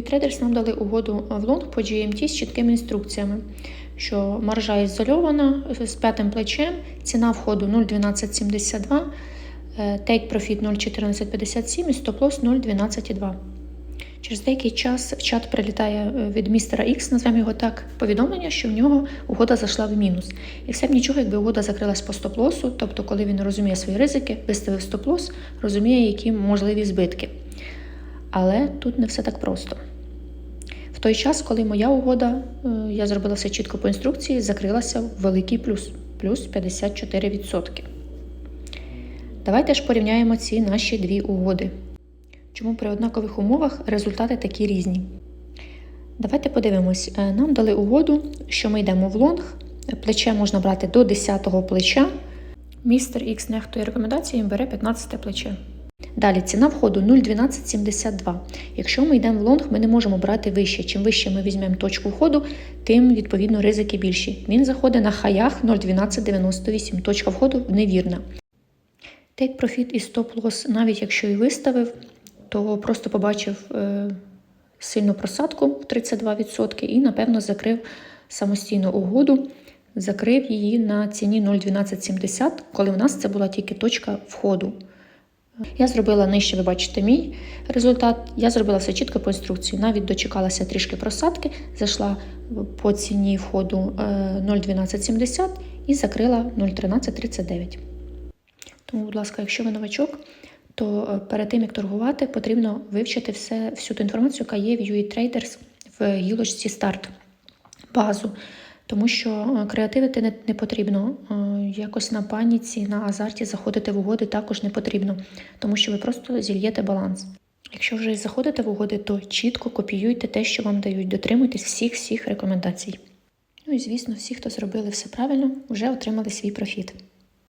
Traders нам дали угоду в лонг по GMT з чіткими інструкціями, що маржа ізольована з п'ятим плечем, ціна входу 0,1272, е, take profit 0,1457 і стоп-лосс 0,12,2. Через деякий час в чат прилітає е, від містера X, назвемо його так, повідомлення, що в нього угода зайшла в мінус. І все б нічого, якби угода закрилась по стоп-лосу, тобто, коли він розуміє свої ризики, виставив стоп-лос, розуміє, які можливі збитки. Але тут не все так просто. В той час, коли моя угода, е, я зробила все чітко по інструкції, закрилася в великий плюс плюс 54%. Давайте ж порівняємо ці наші дві угоди. Чому при однакових умовах результати такі різні? Давайте подивимось. Е, Нам дали угоду, що ми йдемо в лонг, плече можна брати до 10-го плеча. Містер X нехтує рекомендаціями бере 15 плече. Далі ціна входу 0,1272. Якщо ми йдемо в лонг, ми не можемо брати вище. Чим вище ми візьмемо точку входу, тим відповідно ризики більші. Він заходить на хаях 0,1298. Точка входу невірна. Take Profit і Stop Loss, навіть якщо і виставив, то просто побачив е, сильну просадку в 32% і, напевно, закрив самостійну угоду, закрив її на ціні 0,1270, коли у нас це була тільки точка входу. Я зробила нижче, ви бачите, мій результат. Я зробила все чітко по інструкції. Навіть дочекалася трішки просадки, зайшла по ціні входу е, 0,1270 і закрила 0,1339. Тому, будь ласка, якщо ви новачок, то е, перед тим як торгувати, потрібно вивчити все, всю ту інформацію, яка є в UE Traders в гілочці старт базу. Тому що е, креативити не, не потрібно. Е, Якось на паніці, на азарті заходити в угоди також не потрібно, тому що ви просто зільєте баланс. Якщо вже заходите в угоди, то чітко копіюйте те, що вам дають, дотримуйтесь всіх всіх рекомендацій. Ну і звісно, всі, хто зробили все правильно, вже отримали свій профіт.